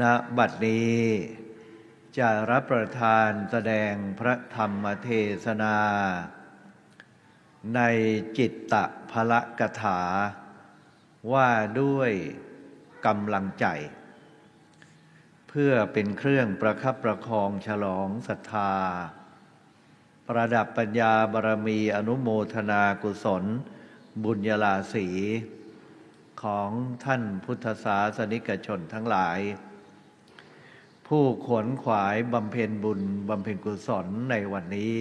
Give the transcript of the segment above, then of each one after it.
ณบัดนี้ จะรับประทานแสดงพระธรรมเทศนา ในจิตตะพละกถา ว่าด้วยกำลังใจ เพื่อเป็นเครื่องประคับประคองฉลองศรัทธา ประดับปัญญาบารมีอนุโมทนากุศล บุญญาลาสีของท่านพุทธศาสนิกชนทั้งหลาย ผู้ขวนขวายบำเพ็ญบุญบำเพ็ญกุศลในวันนี้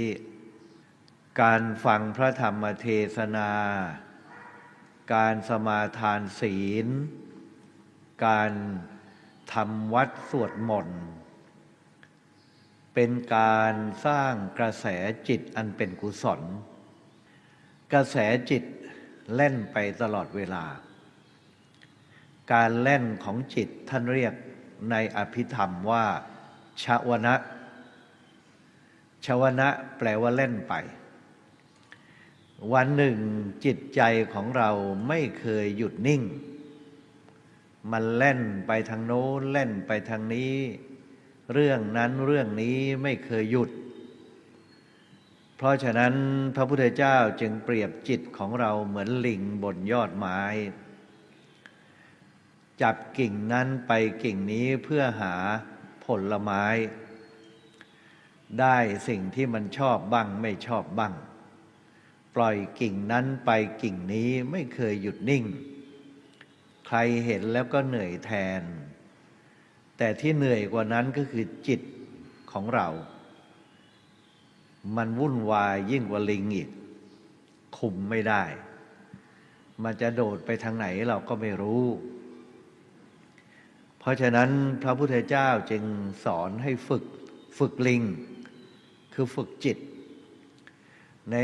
การฟังพระธรรมเทศนา การสมาทานศีล การทำวัดสวดมนต์เป็นการสร้างกระแสจิตอันเป็นกุศล กระแสจิตเล่นไปตลอดเวลา การเล่นของจิตท่านเรียก ในอภิธรรมว่าชาวนะชาวนะแปลว่าเล่นไป วันหนึ่งจิตใจของเราไม่เคยหยุดนิ่ง มันเล่นไปทางโน้นเล่นไปทางนี้ เรื่องนั้นเรื่องนี้ไม่เคยหยุด เพราะฉะนั้นพระพุทธเจ้าจึงเปรียบจิตของเราเหมือนลิงบนยอดไม้ จับกิ่งนั้นไปกิ่งนี้เพื่อหาผลไม้ ได้สิ่งที่มันชอบบ้างไม่ชอบบ้าง ปล่อยกิ่งนั้นไปกิ่งนี้ไม่เคยหยุดนิ่ง ใครเห็นแล้วก็เหนื่อยแทน แต่ที่เหนื่อยกว่านั้นก็คือจิตของเรา มันวุ่นวายยิ่งกว่าลิงอีก คุมไม่ได้ มันจะโดดไปทางไหนเราก็ไม่รู้ เพราะฉะนั้นพระพุทธเจ้าจึงสอนให้ฝึกฝึกลิง คือฝึกจิต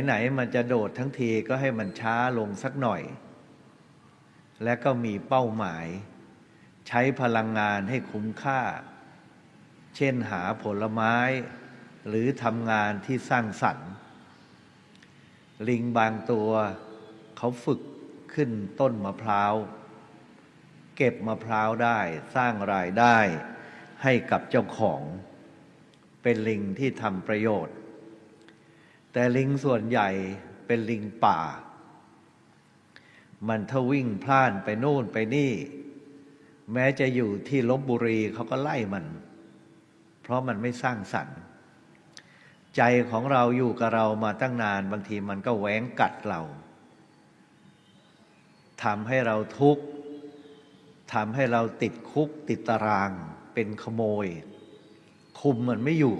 ไหนๆมันจะโดดทั้งทีก็ให้มันช้าลงสักหน่อย และก็มีเป้าหมาย ใช้พลังงานให้คุ้มค่า เช่นหาผลไม้ หรือทำงานที่สร้างสรรค์ ลิงบางตัวเขาฝึกขึ้นต้นมะพร้าว เก็บมะพร้าวได้สร้างรายได้ให้กับเจ้าของ เป็นลิงที่ทำประโยชน์ แต่ลิงส่วนใหญ่เป็นลิงป่า มันถ้าวิ่งพล่านไปโน่นไปนี่ แม้จะอยู่ที่ลบบุรีเขาก็ไล่มัน เพราะมันไม่สร้างสรรค์ ใจของเราอยู่กับเรามาตั้งนานบางทีมันก็แหวงกัดเราทำให้เราทุกข์ ทำให้เราติดคุกติดตาราง เป็นขโมย คุมมันไม่อยู่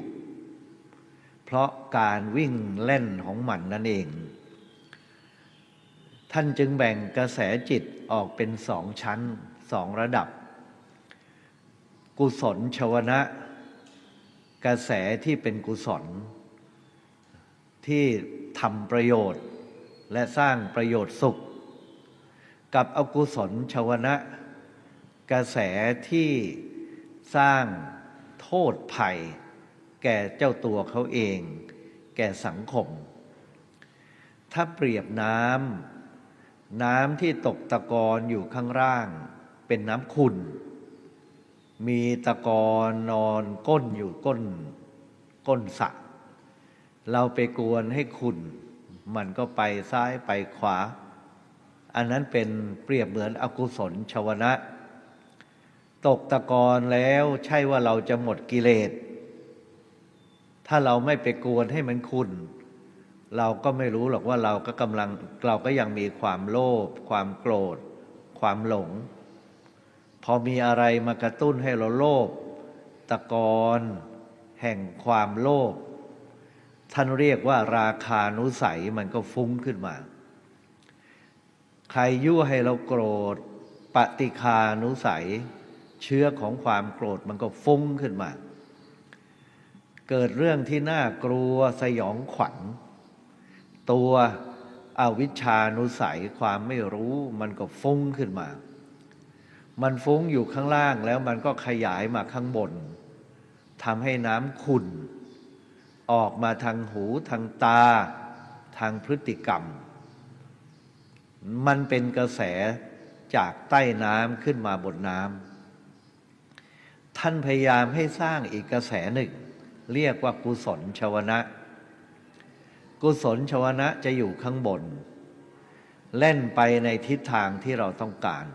เพราะการวิ่งเล่นของมันนั่นเอง ท่านจึงแบ่งกระแสจิตออกเป็นสองชั้นสองระดับ กุศลชวนะ กระแสที่เป็นกุศล ที่ทำประโยชน์และสร้างประโยชน์สุข กับอกุศลชวนะ กระแสที่สร้างโทษภัย แก่เจ้าตัวเขาเอง แก่สังคม ถ้าเปรียบน้ำน้ำที่ตกตะกอนอยู่ข้างล่าง เป็นน้ำขุ่นมีตะกอนนอนก้นอยู่ก้น ก้นสระเราไปกวนให้ขุ่นมันก็ไปซ้ายไปขวา อันนั้นเป็นเปรียบเหมือนอกุศลชวนะ ตกตะกอนแล้วใช่ว่าเราจะหมดกิเลส ถ้าเราไม่ไปกวนให้มันขุ่นเราก็ไม่รู้หรอกว่าเราก็กำลังเราก็ยังมีความโลภความโกรธ ความหลง พอมีอะไรมากระตุ้นให้เราโลภตะกอนแห่งความโลภท่านเรียกว่าราคานุสัยมันก็ฟุ้งขึ้นมา ใครยั่วให้เราโกรธ ปฏิคานุสัย เชื้อของความโกรธมันก็ฟุ้งขึ้นมา เกิดเรื่องที่น่ากลัวสยองขวัญ ตัวอวิชชานุสัยความไม่รู้มันก็ฟุ้งขึ้นมา มันฟุ้งอยู่ข้างล่างแล้วมันก็ขยายมาข้างบนทำให้น้ำขุ่นออกมาทางหูทางตา ทางพฤติกรรม มันเป็นกระแสจากใต้น้ำขึ้นมาบนน้ำ ท่านพยายามให้สร้างอีกกระแสหนึ่ง เรียกว่ากุศลชวนะ กุศลชวนะจะอยู่ข้างบน เล่นไปในทิศทางที่เราต้องการ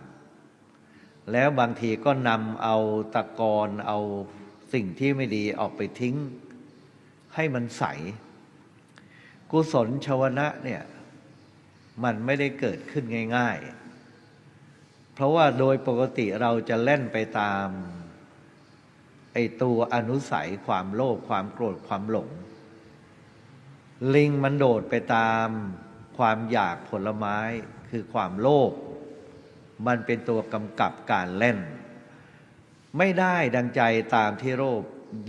แล้วบางทีก็นำเอาตะกอนเอาสิ่งที่ไม่ดีออกไปทิ้ง ให้มันใส กุศลชวนะเนี่ยมันไม่ได้เกิดขึ้นง่าย ๆ เพราะว่าโดยปกติเราจะเล่นไปตาม อตัวอนุสัยความโลภความโกรธความหลง ลิงมันโดดไปตามความอยากผลไม้คือความโลภมันเป็นตัวกำกับการเล่น ไม่ได้ดังใจตามที่โลภ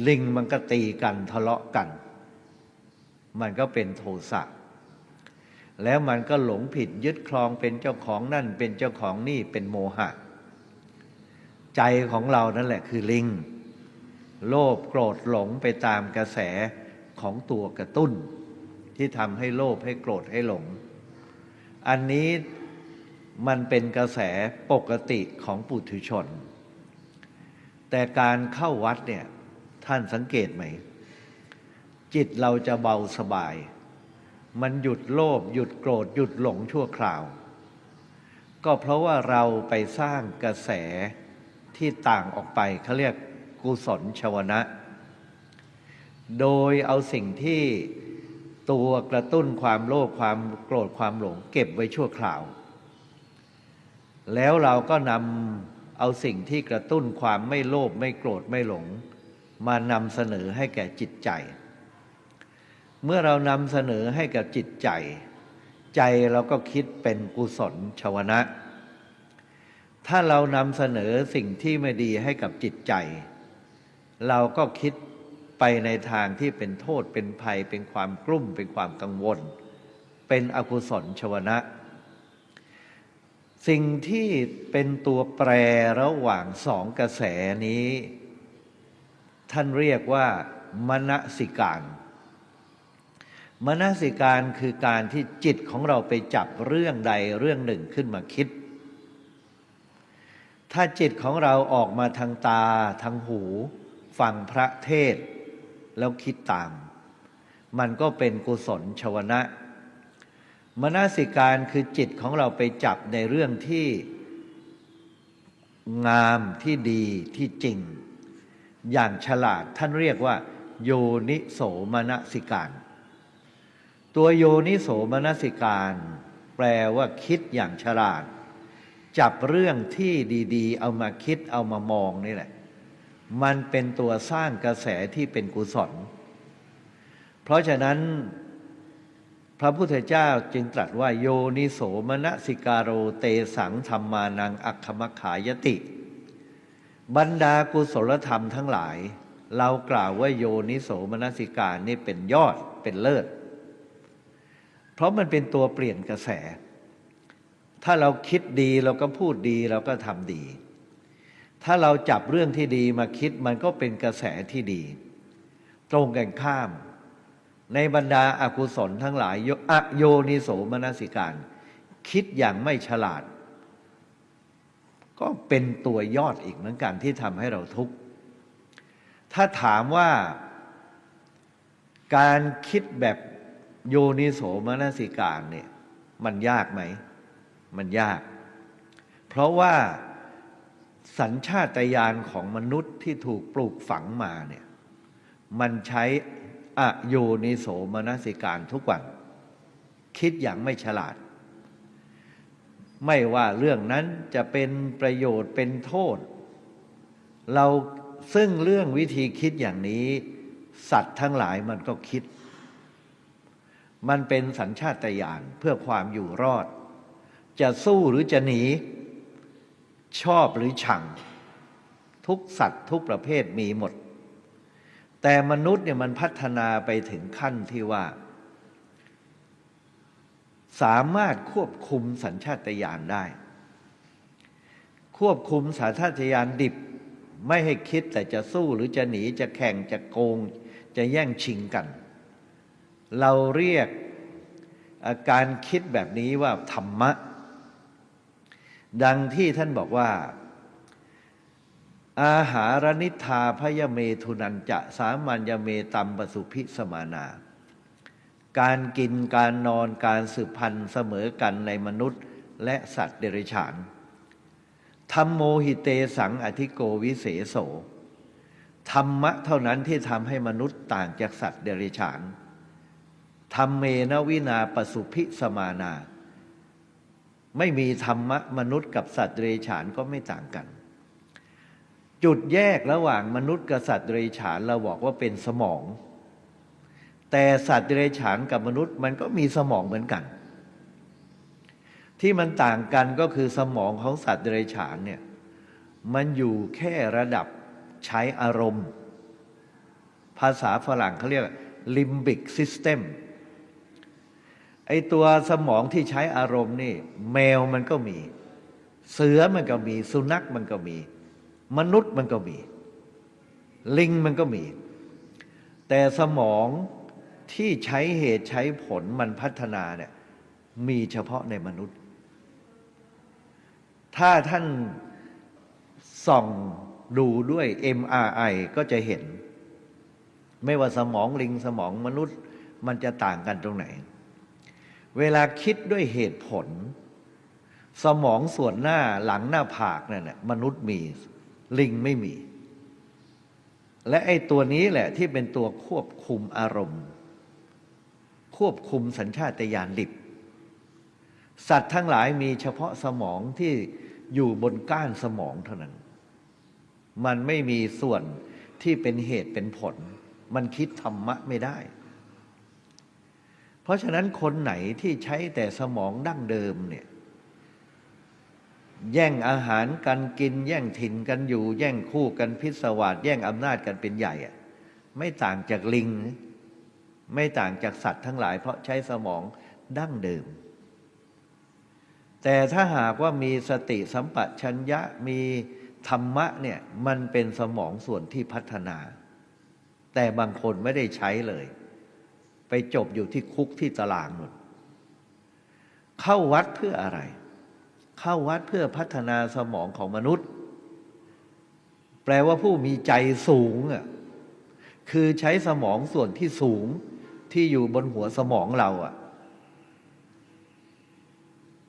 ลิงมันก็ตีกันทะเลาะกัน มันก็เป็นโทสะแล้วมันก็หลงผิดยึดครองเป็นเจ้าของนั่น เป็นเจ้าของนี่เป็นโมหะ ใจของเรานั่นแหละคือลิง โลภโกรธหลงไปตามกระแสของตัวกระตุ้น ที่ทำให้โลภให้โกรธให้หลง อันนี้มันเป็นกระแสปกติของปุถุชน แต่การเข้าวัดเนี่ยท่านสังเกตไหม จิตเราจะเบาสบาย มันหยุดโลภหยุดโกรธหยุดหลงชั่วคราว ก็เพราะว่าเราไปสร้างกระแสที่ต่างออกไปเขาเรียก กุศลชวนะ โดยเอาสิ่งที่ตัวกระตุ้นความโลภความโกรธความหลง เก็บไว้ชั่วคราว แล้วเราก็นำเอาสิ่งที่กระตุ้นความไม่โลภไม่โกรธไม่หลง มานำเสนอให้แก่จิตใจ เมื่อเรานำเสนอให้กับจิตใจ ใจเราก็คิดเป็นกุศลชวนะถ้าเรานำเสนอสิ่งที่ไม่ดีให้กับจิตใจ เราก็คิดไปในทางที่เป็นโทษเป็นภัย เป็นความกลุ้มเป็นความกังวล เป็นอกุศลชวนะ สิ่งที่เป็นตัวแปรระหว่างสองกระแสนี้ ท่านเรียกว่ามณสิการมนสิการคือการที่จิตของเราไปจับเรื่องใดเรื่องหนึ่งขึ้นมาคิด ถ้าจิตของเราออกมาทางตาทางหู ฟังพระเทศแล้วคิดตาม มันก็เป็นกุศลชวนะมนสิการคือจิตของเราไปจับในเรื่องที่งามที่ดีที่จริง อย่างฉลาดท่านเรียกว่า โยนิโสมนสิการ ตัวโยนิโสมนสิการ แปลว่าคิดอย่างฉลาด จับเรื่องที่ดี ๆ เอามาคิดเอามามองนี่แหละ มันเป็นตัวสร้างกระแสที่เป็นกุศล เพราะฉะนั้นพระพุทธเจ้าจึงตรัสว่าโยนิโสมนสิกาโรเตสังธรรมานังอัคคมขายติ บรรดากุศลธรรมทั้งหลาย เรากล่าวว่าโยนิโสมนสิกานี่เป็นยอดเป็นเลิศ เพราะมันเป็นตัวเปลี่ยนกระแส ถ้าเราคิดดีเราก็พูดดีเราก็ทำดี ถ้าเราจับเรื่องที่ดีมาคิดมันก็เป็นกระแสที่ดี ตรงกันข้าม ในบรรดาอากุศลทั้งหลายโยอโยนิโสมนสิการ คิดอย่างไม่ฉลาด ก็เป็นตัวยอดอีกเหมือนกันที่ทำให้เราทุกข์ ถ้าถามว่าการคิดแบบโยนิโสมนสิการเนี่ยมันยากไหม มันยาก เพราะว่า สัญชาตญาณของมนุษย์ที่ถูกปลูกฝังมาเนี่ยมันใช้อโยนิโสมนสิการทุกวัน คิดอย่างไม่ฉลาด ไม่ว่าเรื่องนั้นจะเป็นประโยชน์เป็นโทษ เราซึ่งเรื่องวิธีคิดอย่างนี้ สัตว์ทั้งหลายมันก็คิด มันเป็นสัญชาตญาณเพื่อความอยู่รอด จะสู้หรือจะหนี ชอบหรือชัง ทุกสัตว์ทุกประเภทมีหมด แต่มนุษย์เนี่ยมันพัฒนาไปถึงขั้นที่ว่า สามารถควบคุมสัญชาตญาณได้ ควบคุมสัญชาตญาณดิบ ไม่ให้คิดแต่จะสู้หรือจะหนีจะแข่งจะโกง จะแย่งชิงกัน เราเรียกอาการคิดแบบนี้ว่าธรรมะ ดังที่ท่านบอกว่า อาหารนิธาพยเมทุนันจะสามัญญเมตัมปสุพิสมานา การกินการนอนการสืบพันธุ์เสมอกันในมนุษย์และสัตว์เดรัจฉานธรรมโมหิเตสังอธิโกวิเศโสธรรมะเท่านั้นที่ทำให้มนุษย์ต่างจากสัตว์เดรัจฉานธรรมเมนวินาปสุพิสมานา ไม่มีธรรมะมนุษย์กับสัตว์เดรัจฉานก็ไม่ต่างกัน จุดแยกระหว่างมนุษย์กับสัตว์เดรัจฉานเราบอกว่าเป็นสมอง แต่สัตว์เดรัจฉานกับมนุษย์มันก็มีสมองเหมือนกัน ที่มันต่างกันก็คือสมองของสัตว์เดรัจฉานเนี่ยมันอยู่แค่ระดับใช้อารมณ์ ภาษาฝรั่งเขาเรียก limbic system ไอตัวสมองที่ใช้อารมณ์นี่ แมวมันก็มี เสือมันก็มี สุนัขมันก็มี มนุษย์มันก็มี ลิงมันก็มี แต่สมองที่ใช้เหตุใช้ผลมันพัฒนาเนี่ยมีเฉพาะในมนุษย์ ถ้าท่านส่องดูด้วย MRI ก็จะเห็น ไม่ว่าสมองลิงสมองมนุษย์ มันจะต่างกันตรงไหน เวลาคิดด้วยเหตุผล สมองส่วนหน้าหลังหน้าผากนั่นแหละมนุษย์มี ลิงไม่มี และไอ้ตัวนี้แหละที่เป็นตัวควบคุมอารมณ์ ควบคุมสัญชาตญาณดิบ สัตว์ทั้งหลายมีเฉพาะสมองที่อยู่บนก้านสมองเท่านั้น มันไม่มีส่วนที่เป็นเหตุเป็นผล มันคิดธรรมะไม่ได้ ราะฉะนั้นคนไหนที่ใช้แต่สมองดั้งเดิมเนี่ย แย่งอาหารกันกิน แย่งถิ่นกันอยู่ แย่งคู่กันพิศวาสแย่งอำนาจกันเป็นใหญ่อะไม่ต่างจากลิง ไม่ต่างจากสัตว์ทั้งหลาย เพราะใช้สมองดั้งเดิม แต่ถ้าหากว่ามีสติสัมปชัญญะมีธรรมะเนี่ยมันเป็นสมองส่วนที่พัฒนา แต่บางคนไม่ได้ใช้เลย ไปจบอยู่ที่คุกที่ตารางนู่นเข้าวัดเพื่ออะไร เข้าวัดเพื่อพัฒนาสมองของมนุษย์ แปลว่าผู้มีใจสูงอะคือใช้สมองส่วนที่สูงที่อยู่บนหัวสมองเราอะ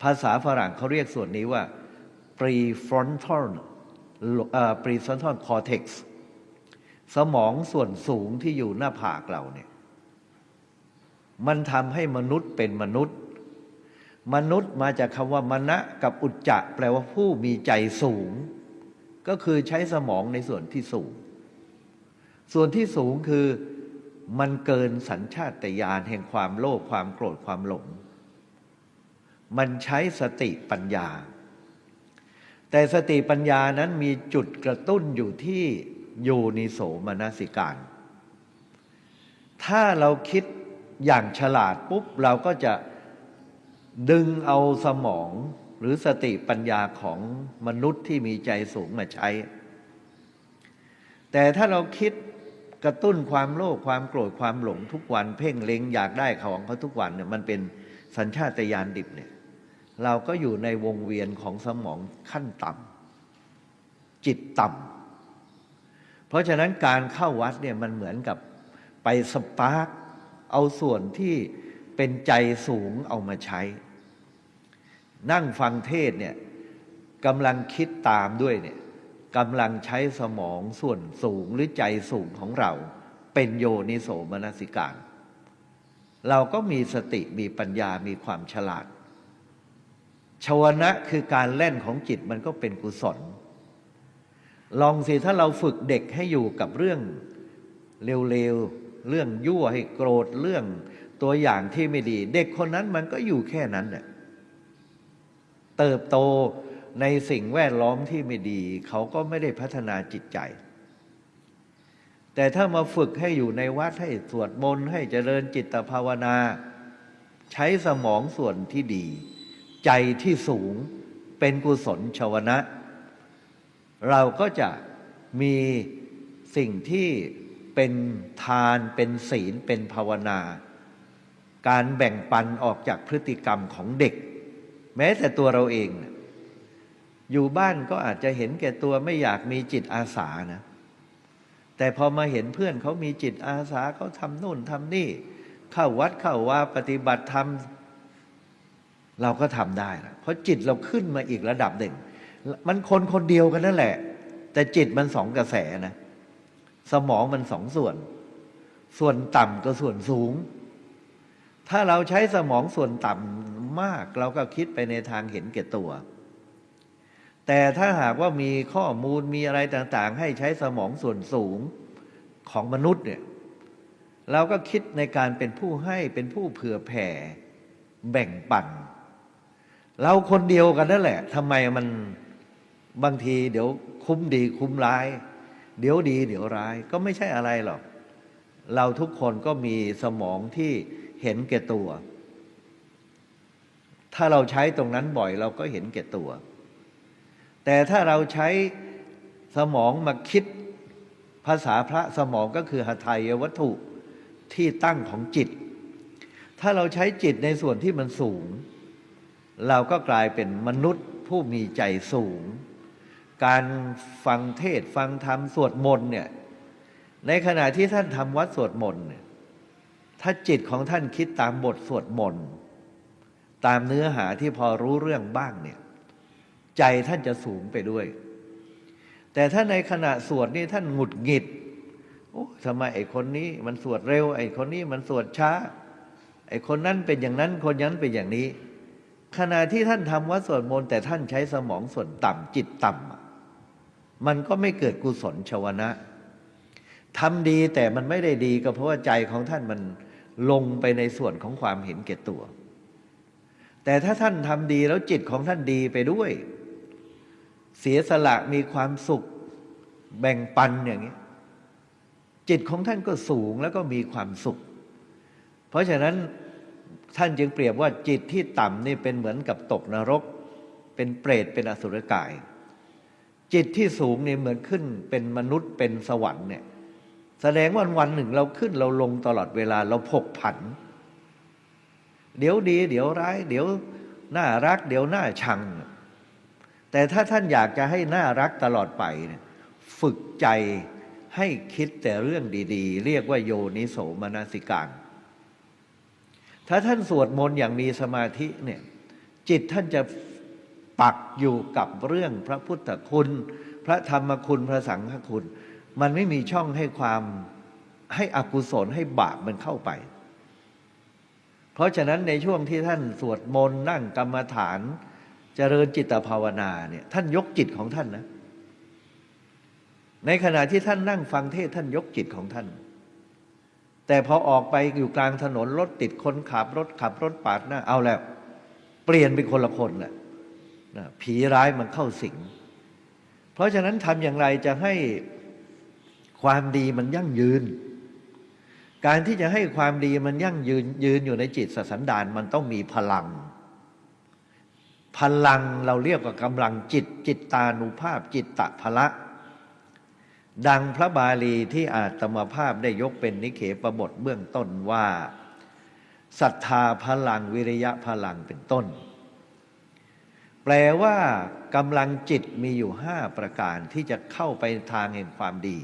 ภาษาฝรั่งเขาเรียกส่วนนี้ว่า prefrontal prefrontal cortex สมองส่วนสูงที่อยู่หน้าผากเราเนี่ย มันทำให้มนุษย์เป็นมนุษย์ มนุษย์มาจากคำว่ามณะกับอุจจะแปลว่าผู้มีใจสูง ก็คือใช้สมองในส่วนที่สูง ส่วนที่สูงคือมันเกินสัญชาตญาณแห่งความโลภความโกรธความหลง มันใช้สติปัญญา แต่สติปัญญานั้นมีจุดกระตุ้นอยู่ที่โยนิโสมนสิการ ถ้าเราคิด อย่างฉลาดปุ๊บเราก็จะดึงเอาสมองหรือสติปัญญาของมนุษย์ที่มีใจสูงมาใช้ แต่ถ้าเราคิดกระตุ้นความโลภความโกรธความหลงทุกวัน เพ่งเล็งอยากได้ของเขาทุกวันเนี่ยมันเป็นสัญชาตญาณดิบเนี่ยเราก็อยู่ในวงเวียนของสมองขั้นต่ำจิตต่ำเพราะฉะนั้นการเข้าวัดเนี่ยมันเหมือนกับไปสปาร์ก เอาส่วนที่เป็นใจสูงเอามาใช้ นั่งฟังเทศเนี่ยกำลังคิดตามด้วยเนี่ยกำลังใช้สมองส่วนสูงหรือใจสูงของเรา เป็นโยนิโสมนสิการ เราก็มีสติมีปัญญามีความฉลาด ชวนะคือการเล่นของจิตมันก็เป็นกุศล ลองสิถ้าเราฝึกเด็กให้อยู่กับเรื่องเร็วๆ เรื่องยั่วให้โกรธเรื่องตัวอย่างที่ไม่ดี เด็กคนนั้นมันก็อยู่แค่นั้นเนี่ยเติบโตในสิ่งแวดล้อมที่ไม่ดี เขาก็ไม่ได้พัฒนาจิตใจ แต่ถ้ามาฝึกให้อยู่ในวัดให้สวดมนต์ให้เจริญจิตภาวนา ใช้สมองส่วนที่ดี ใจที่สูงเป็นกุศลชวนะ เราก็จะมีสิ่งที่ เป็นทานเป็นศีลเป็นภาวนา การแบ่งปันออกจากพฤติกรรมของเด็ก แม้แต่ตัวเราเอง อยู่บ้านก็อาจจะเห็นแก่ตัวไม่อยากมีจิตอาสานะ แต่พอมาเห็นเพื่อนเขามีจิตอาสาเขาทำนู่นทำนี่ เข้าวัดเข้าว่าปฏิบัติธรรมเราก็ทำได้นะเพราะจิตเราขึ้นมาอีกระดับหนึ่ง มันคนคนเดียวกันนั่นแหละ แต่จิตมันสองกระแสนะ สมองมันสองส่วน ส่วนต่ำกับส่วนสูง ถ้าเราใช้สมองส่วนต่ำมาก เราก็คิดไปในทางเห็นแก่ตัว แต่ถ้าหากว่ามีข้อมูลมีอะไรต่างๆ ให้ใช้สมองส่วนสูงของมนุษย์เนี่ย เราก็คิดในการเป็นผู้ให้เป็นผู้เผื่อแผ่ แบ่งปัน เราคนเดียวกันนั่นแหละทำไมมันบางทีเดี๋ยวคุ้มดีคุ้มร้าย เดี๋ยวดี เดี๋ยวร้ายก็ไม่ใช่อะไรหรอก เราทุกคนก็มีสมองที่เห็นแก่ตัว ถ้าเราใช้ตรงนั้นบ่อยเราก็เห็นแก่ตัว แต่ถ้าเราใช้สมองมาคิดภาษาพระสมองก็คือหทัยวัตถุที่ตั้งของจิต ถ้าเราใช้จิตในส่วนที่มันสูง เราก็กลายเป็นมนุษย์ผู้มีใจสูง การฟังเทศฟังธรรมสวดมนต์เนี่ย ในขณะที่ท่านทำวัดสวดมนต์เนี่ยถ้าจิตของท่านคิดตามบทสวดมนต์ตามเนื้อหาที่พอรู้เรื่องบ้างเนี่ย ใจท่านจะสูงไปด้วย แต่ถ้าในขณะสวดนี่ท่านหงุดหงิดโอ้ทำไมไอ้คนนี้มันสวดเร็ว ไอ้คนนี้มันสวดช้า ไอ้คนนั้นเป็นอย่างนั้นคนนั้นเป็นอย่างนี้ ขณะที่ท่านทำวัดสวดมนต์แต่ท่านใช้สมองส่วนต่ำจิตต่ำ มันก็ไม่เกิดกุศลชวนะทำดีแต่มันไม่ได้ดีก็เพราะว่าใจของท่านมันลงไปในส่วนของความเห็นแก่ตัว แต่ถ้าท่านทำดีแล้วจิตของท่านดีไปด้วย เสียสละมีความสุขแบ่งปันอย่างนี้จิตของท่านก็สูงแล้วก็มีความสุข เพราะฉะนั้นท่านจึงเปรียบว่าจิตที่ต่ำนี่เป็นเหมือนกับตกนรก เป็นเปรตเป็นอสุรกาย จิตที่สูงเนี่ยเหมือนขึ้นเป็นมนุษย์เป็นสวรรค์เนี่ย แสดงว่าวันหนึ่งเราขึ้นเราลงตลอดเวลาเราผกผัน เดี๋ยวดี เดี๋ยวร้าย เดี๋ยวน่ารัก เดี๋ยวน่าชัง แต่ถ้าท่านอยากจะให้น่ารักตลอดไปเนี่ยฝึกใจให้คิดแต่เรื่องดี ๆ เรียกว่าโยนิโสมนสิการ ถ้าท่านสวดมนต์อย่างมีสมาธิเนี่ย จิตท่านจะ ปักอยู่กับเรื่องพระพุทธคุณ พระธรรมคุณพระสังฆคุณ มันไม่มีช่องให้ความให้อกุศลให้บาปมันเข้าไป เพราะฉะนั้นในช่วงที่ท่านสวดมนต์นั่งกรรมฐานเจริญจิตภาวนาเนี่ยท่านยกจิตของท่านนะ ในขณะที่ท่านนั่งฟังเทศท่านยกจิตของท่าน แต่พอออกไปอยู่กลางถนนรถติดคนขับรถขับรถปาดหน้าเอาแล้ว เปลี่ยนเป็นคนละคนแหละ นะผีร้ายมันเข้าสิง เพราะฉะนั้นทำอย่างไรจะให้ความดีมันยั่งยืน การที่จะให้ความดีมันยั่งยืนยืนอยู่ในจิตสันดานมันต้องมีพลัง พลังเราเรียกว่ากำลังจิตจิตตานุภาพจิตตะพละดังพระบาลีที่อาตมาภาพได้ยกเป็นนิเขปบทเบื้องต้นว่าศรัทธาพลังวิริยะพลังเป็นต้น แปลว่ากำลังจิตมีอยู่ห้าประการที่จะเข้าไปทางแห่งความดี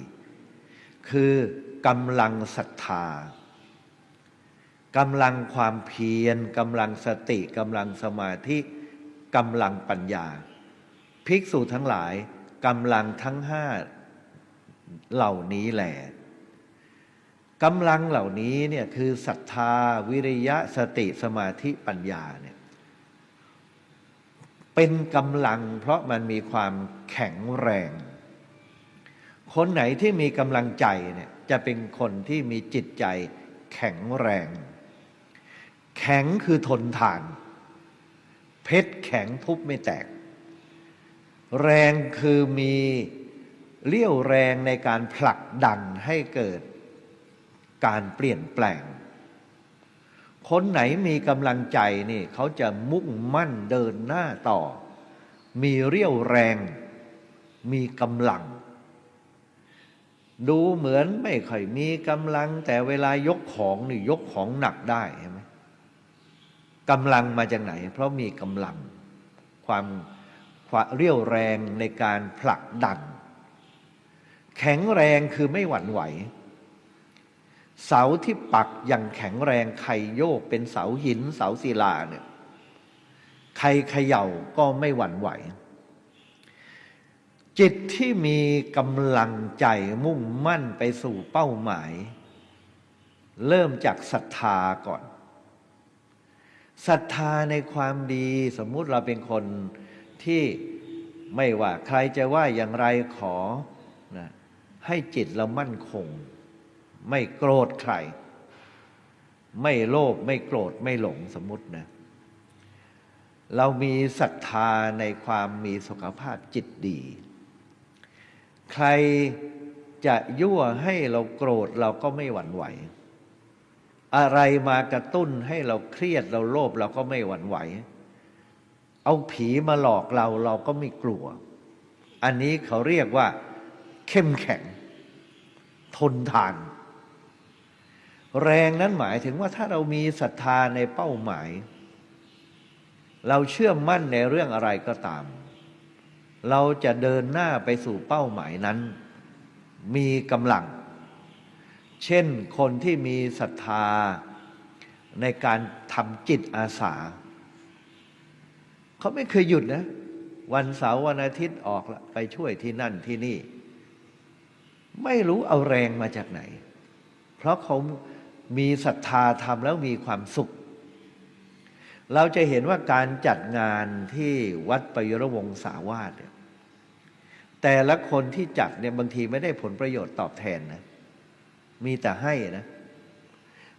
คือกำลังศรัทธากำลังความเพียรกำลังสติกำลังสมาธิกำลังปัญญา ภิกษุทั้งหลายกำลังทั้งห้าเหล่านี้แหละกำลังเหล่านี้เนี่ยคือศรัทธาวิริยะสติสมาธิปัญญาเนี่ย เป็นกำลังเพราะมันมีความแข็งแรง คนไหนที่มีกำลังใจเนี่ยจะเป็นคนที่มีจิตใจแข็งแรง แข็งคือทนทาน เพชรแข็งทุบไม่แตก แรงคือมีเลี้ยวแรงในการผลักดันให้เกิดการเปลี่ยนแปลง คนไหนมีกำลังใจนี่เขาจะมุ่งมั่นเดินหน้าต่อ มีเรี่ยวแรง มีกำลัง ดูเหมือนไม่ค่อยมีกำลัง แต่เวลายกของนี่ยกของหนักได้ใช่ไหมกำลังมาจากไหน เพราะมีกำลัง ความความเรี่ยวแรงในการผลักดัน แข็งแรงคือไม่หวั่นไหว เสาที่ปักอย่างแข็งแรงใครโยกเป็นเสาหินเสาศิลาเนี่ยใครเขย่าก็ไม่หวั่นไหว จิตที่มีกำลังใจมุ่งมั่นไปสู่เป้าหมาย เริ่มจากศรัทธาก่อนศรัทธาในความดีสมมุติเราเป็นคนที่ไม่ว่าใครจะว่าอย่างไรขอนะให้จิตเรามั่นคง ไม่โกรธใคร ไม่โลภไม่โกรธไม่หลงสมมตินะเรามีศรัทธาในความมีสุขภาพจิตดี ใครจะยั่วให้เราโกรธเราก็ไม่หวั่นไหว อะไรมากระตุ้นให้เราเครียดเราโลภเราก็ไม่หวั่นไหว เอาผีมาหลอกเราเราก็ไม่กลัว อันนี้เขาเรียกว่า เข้มแข็ง ทนทาน แรงนั้นหมายถึงว่าถ้าเรามีศรัทธาในเป้าหมาย เราเชื่อมั่นในเรื่องอะไรก็ตาม เราจะเดินหน้าไปสู่เป้าหมายนั้น มีกำลัง เช่นคนที่มีศรัทธาในการทำจิตอาสา เขาไม่เคยหยุดนะ วันเสาร์วันอาทิตย์ออกละไปช่วยที่นั่นที่นี่ ไม่รู้เอาแรงมาจากไหน เพราะเขา มีศรัทธาทำแล้วมีความสุข เราจะเห็นว่าการจัดงานที่วัดประยุรวงศาวาสเนี่ยแต่ละคนที่จัดเนี่ยบางทีไม่ได้ผลประโยชน์ตอบแทนนะมีแต่ให้นะ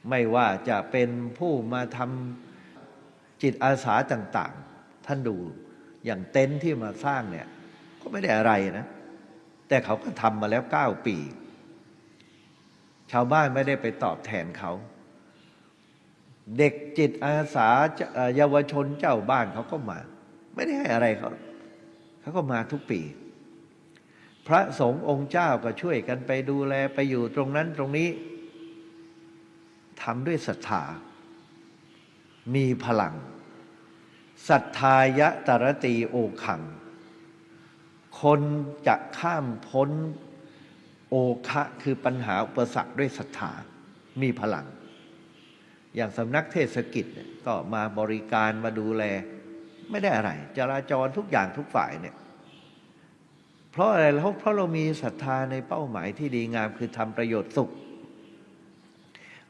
ไม่ว่าจะเป็นผู้มาทำจิตอาสาต่าง ๆ ท่านดูอย่างเต็นท์ที่มาสร้างเนี่ย ก็ไม่ได้อะไรนะ แต่เขาก็ทำมาแล้วเก้าปี ชาวบ้านไม่ได้ไปตอบแทนเขา เด็กจิตอาสาเยาวชนเจ้าบ้านเขาก็มา ไม่ได้ให้อะไรเขาเขาก็มาทุกปี พระสงฆ์องค์เจ้าก็ช่วยกันไปดูแลไปอยู่ตรงนั้นตรงนี้ทำด้วยศรัทธา มีพลังศรัทธายะตรตีโอขัง คนจะข้ามพ้น โอคะคือปัญหาอุปสรรคด้วยศรัทธามีพลัง อย่างสำนักเทศกิจก็มาบริการมาดูแล ไม่ได้อะไร จราจรทุกอย่างทุกฝ่ายเนี่ย เพราะอะไรเพราะเพราะเรามีศรัทธาในเป้าหมายที่ดีงามคือทำประโยชน์สุข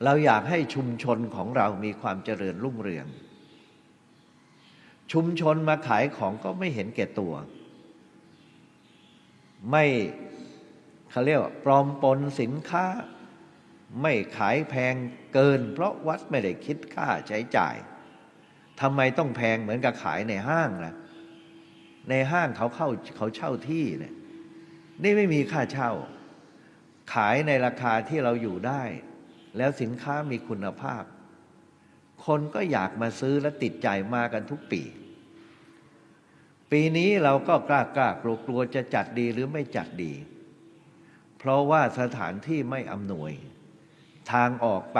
เราอยากให้ชุมชนของเรามีความเจริญรุ่งเรือง ชุมชนมาขายของก็ไม่เห็นแก่ตัว ไม่ เขาเรียกว่าปลอมปนสินค้า ไม่ขายแพงเกิน เพราะวัดไม่ได้คิดค่าใช้จ่ายทำไมต้องแพงเหมือนกับขายในห้างล่ะ ในห้างเขาเข้าเขาเช่าที่เนี่ย นี่ไม่มีค่าเช่า ขายในราคาที่เราอยู่ได้ แล้วสินค้ามีคุณภาพ คนก็อยากมาซื้อและติดใจมากันทุกปี ปีนี้เราก็กล้ากล้ากลัวกลัวจะจัดดีหรือไม่จัดดี เพราะว่าสถานที่ไม่อำนวย ทางออกไป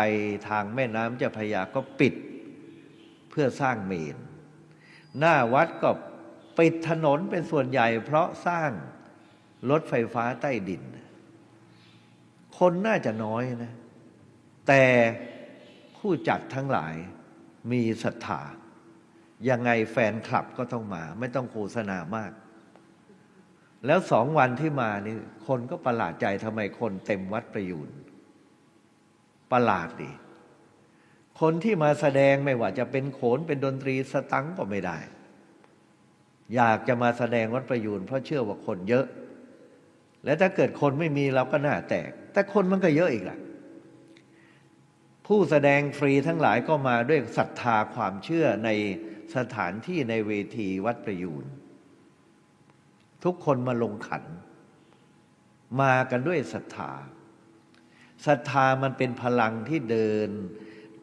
ทางแม่น้ำเจ้าพระยาก็ปิดเพื่อสร้างเมน หน้าวัดก็ปิดถนนเป็นส่วนใหญ่ เพราะสร้างรถไฟฟ้าใต้ดิน คนน่าจะน้อยนะ แต่ผู้จัดทั้งหลายมีศรัทธายังไงแฟนคลับก็ต้องมา ไม่ต้องโฆษณามาก แล้วสองวันที่มานี่คนก็ประหลาดใจทำไมคนเต็มวัดประยูนประหลาดดิคนที่มาแสดงไม่ว่าจะเป็นโขนเป็นดนตรีสตังก็ไม่ได้ อยากจะมาแสดงวัดประยูนเพราะเชื่อว่าคนเยอะ และถ้าเกิดคนไม่มีเราก็หน้าแตก แต่คนมันก็เยอะอีกล่ะ ผู้แสดงฟรีทั้งหลายก็มาด้วยศรัทธาความเชื่อในสถานที่ในเวทีวัดประยูน ทุกคนมาลงขัน มากันด้วยศรัทธาศรัทธามันเป็นพลังที่เดิน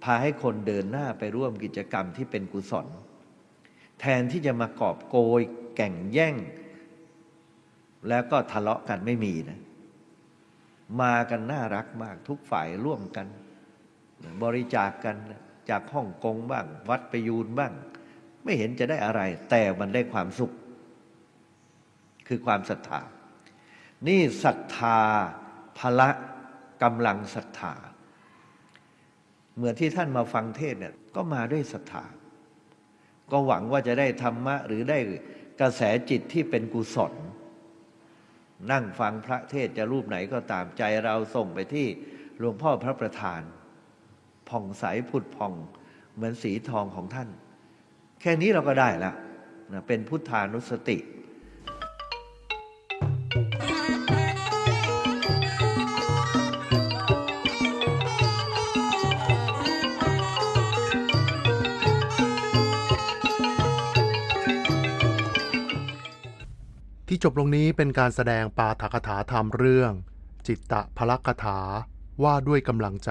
พาให้คนเดินหน้าไปร่วมกิจกรรมที่เป็นกุศล แทนที่จะมากอบโกย แก่งแย่ง แล้วก็ทะเลาะกันไม่มีนะ มากันน่ารักมากทุกฝ่ายร่วมกัน บริจาคกกันจากฮ่องกงบ้าง วัดประยูนบ้าง ไม่เห็นจะได้อะไร แต่มันได้ความสุข คือความศรัทธา นี่ศรัทธาพละกำลังศรัทธา เหมือนที่ท่านมาฟังเทศเนี่ยก็มาด้วยศรัทธา ก็หวังว่าจะได้ธรรมะ หรือได้กระแสจิตที่เป็นกุศล นั่งฟังพระเทศจะรูปไหนก็ตามใจเราส่งไปที่หลวงพ่อพระประธาน ผ่องใสผุดผ่องเหมือนสีทองของท่าน แค่นี้เราก็ได้แล้วนะเป็นพุทธานุสติ จบลงนี้เป็นการแสดงปาฐกถาธรรมเรื่อง จิตตะพลกถาว่าด้วยกำลังใจ